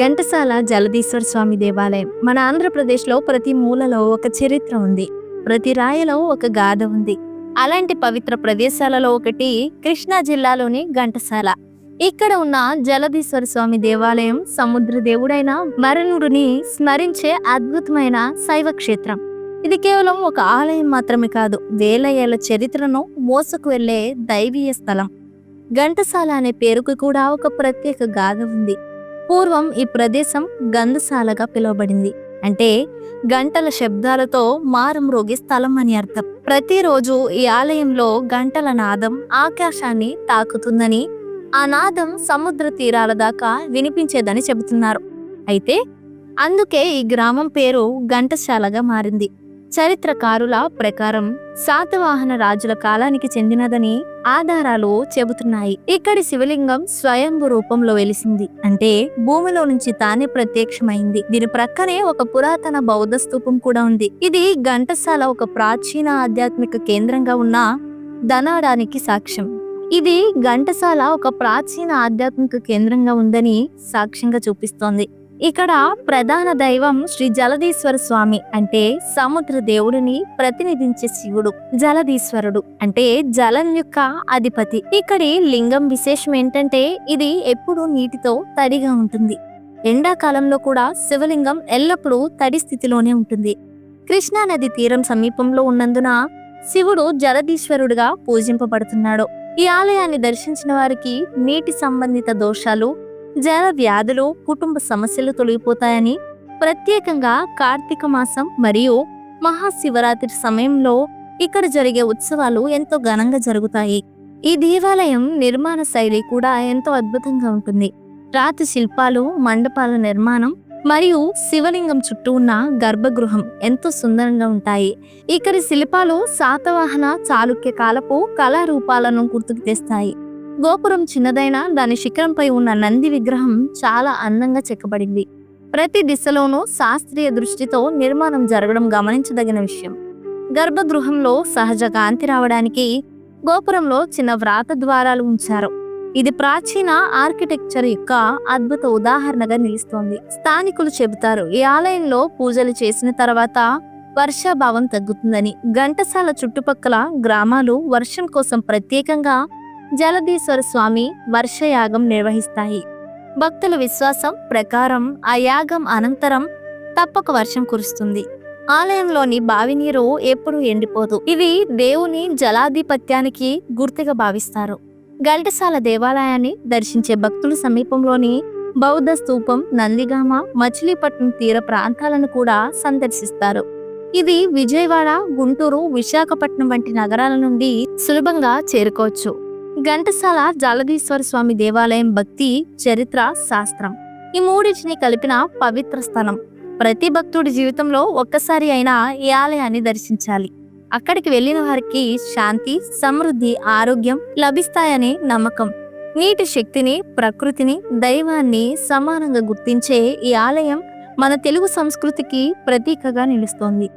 ఘంటసాల జలదీశ్వర స్వామి దేవాలయం. మన ఆంధ్రప్రదేశ్లో ప్రతి మూలలో ఒక చరిత్ర ఉంది. ప్రతి రాయలో ఒక గాథ ఉంది. అలాంటి పవిత్ర ప్రదేశాలలో ఒకటి కృష్ణా జిల్లాలోని ఘంటసాల. ఇక్కడ ఉన్న జలదీశ్వర స్వామి దేవాలయం సముద్ర దేవుడైన మరణుడిని స్మరించే అద్భుతమైన శైవ క్షేత్రం ఇది కేవలం ఒక ఆలయం మాత్రమే కాదు వేల ఏళ్ళ చరిత్రను మోసుకు వెళ్ళే దైవీయ స్థలం. ఘంటసాల అనే పేరుకు కూడా ఒక ప్రత్యేక గాథ ఉంది. పూర్వం ఈ ప్రదేశం గంధశాలగా పిలువబడింది. అంటే గంటల శబ్దాలతో మారుమ్రోగి స్థలం అని అర్థం. ప్రతిరోజు ఈ ఆలయంలో గంటల నాదం ఆకాశాన్ని తాకుతుందని ఆ నాదం సముద్ర తీరాల దాకా వినిపించేదని చెబుతున్నారు. అయితే అందుకే ఈ గ్రామం పేరు ఘంటశాలగా మారింది. చరిత్రకారుల ప్రకారం శాతవాహన రాజుల కాలానికి చెందినదని ఆధారాలు చెబుతున్నాయి. ఇక్కడి శివలింగం స్వయంభు రూపంలో వెలిసింది. అంటే భూమిలో నుంచి తానే ప్రత్యక్షమైంది. దీని ప్రక్కనే ఒక పురాతన బౌద్ధ స్థూపం కూడా ఉంది. ఇది ఘంటసాల ఒక ప్రాచీన ఆధ్యాత్మిక కేంద్రంగా ఉన్న ధనాడానికి సాక్ష్యం. ఇది ఘంటసాల ఒక ప్రాచీన ఆధ్యాత్మిక కేంద్రంగా ఉందని సాక్ష్యంగా చూపిస్తోంది. ఇక్కడ ప్రధాన దైవం శ్రీ జలదీశ్వర స్వామి అంటే సముద్ర దేవుడిని ప్రతినిధించే శివుడు జలదీశ్వరుడు అంటే జలం యొక్క అధిపతి. ఇక్కడి లింగం విశేషం ఏంటంటే ఇది ఎప్పుడూ నీటితో తడిగా ఉంటుంది. ఎండాకాలంలో కూడా శివలింగం ఎల్లప్పుడూ తడి స్థితిలోనే ఉంటుంది. కృష్ణా నది తీరం సమీపంలో ఉన్నందున శివుడు జలదీశ్వరుడుగా పూజింపబడుతున్నాడు. ఈ ఆలయాన్ని దర్శించిన వారికి నీటి సంబంధిత దోషాలు జల వ్యాధులు కుటుంబ సమస్యలు తొలగిపోతాయని ప్రత్యేకంగా కార్తీక మాసం మరియు మహాశివరాత్రి సమయంలో ఇక్కడ జరిగే ఉత్సవాలు ఎంతో ఘనంగా జరుగుతాయి. ఈ దేవాలయం నిర్మాణ శైలి కూడా ఎంతో అద్భుతంగా ఉంటుంది. రాతి శిల్పాలు మండపాల నిర్మాణం మరియు శివలింగం చుట్టూ ఉన్న గర్భగృహం ఎంతో సుందరంగా ఉంటాయి. ఇక్కడి శిల్పాలు శాతవాహన చాళుక్య కాలపు కళారూపాలను గుర్తుకు తెస్తాయి. గోపురం చిన్నదైనా దాని శిఖరంపై ఉన్న నంది విగ్రహం చాలా అందంగా చెక్కబడింది. ప్రతి దిశలోనూ శాస్త్రీయ దృష్టితో నిర్మాణం జరగడం గమనించదగిన విషయం. గర్భగృహంలో సహజ కాంతి రావడానికి గోపురంలో చిన్న వ్రాత ద్వారాలు ఉంచారు. ఇది ప్రాచీన ఆర్కిటెక్చర్ యొక్క అద్భుత ఉదాహరణగా నిలుస్తోంది. స్థానికులు చెబుతారు ఈ ఆలయంలో పూజలు చేసిన తర్వాత వర్షాభావం తగ్గుతుందని. ఘంటసాల చుట్టుపక్కల గ్రామాలు వర్షం కోసం ప్రత్యేకంగా జలదీశ్వర స్వామి వర్షయాగం నిర్వహిస్తాయి. భక్తుల విశ్వాసం ప్రకారం ఆ యాగం అనంతరం తప్పక వర్షం కురుస్తుంది. ఆలయంలోని బావి నీరు ఎప్పుడూ ఎండిపోదు. ఇవి దేవుని జలాధిపత్యానికి గుర్తుగా భావిస్తారు. గల్టసాల దేవాలయాన్ని దర్శించే భక్తుల సమీపంలోని బౌద్ధ స్తూపం నందిగామ మచిలీపట్నం తీర ప్రాంతాలను కూడా సందర్శిస్తారు. ఇది విజయవాడ గుంటూరు విశాఖపట్నం వంటి నగరాల నుండి సులభంగా చేరుకోవచ్చు. ఘంటసాల జలధీశ్వర స్వామి దేవాలయం భక్తి చరిత్ర శాస్త్రం. ఈ మూడింటిని కలిపిన పవిత్ర స్థలం. ప్రతి భక్తుడి జీవితంలో ఒక్కసారి అయినా ఈ ఆలయాన్ని దర్శించాలి. అక్కడికి వెళ్ళిన వారికి శాంతి సమృద్ధి ఆరోగ్యం లభిస్తాయనే నమ్మకం. నీటి శక్తిని ప్రకృతిని దైవాన్ని సమానంగా గుర్తించే ఈ ఆలయం మన తెలుగు సంస్కృతికి ప్రతీకగా నిలుస్తోంది.